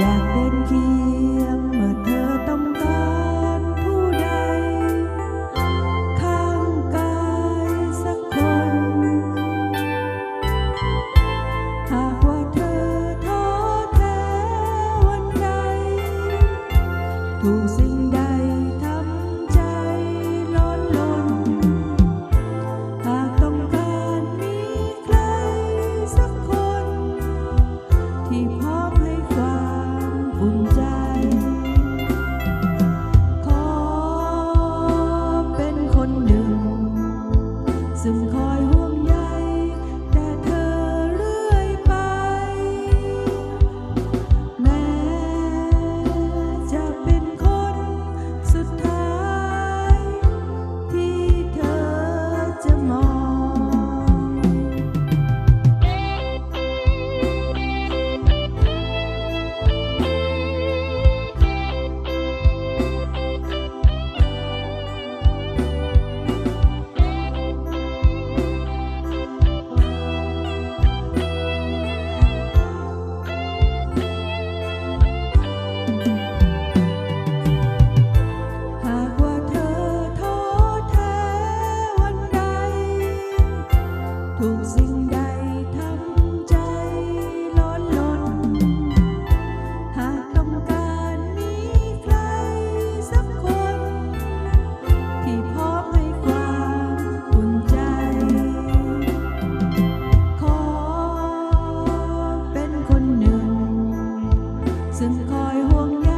อยากเดินเคียงเมื่อเธอต้องการผู้ใด ข้างกายสักคน หากว่าเธอท้อแท้วันใด ถูกสิ 爱我。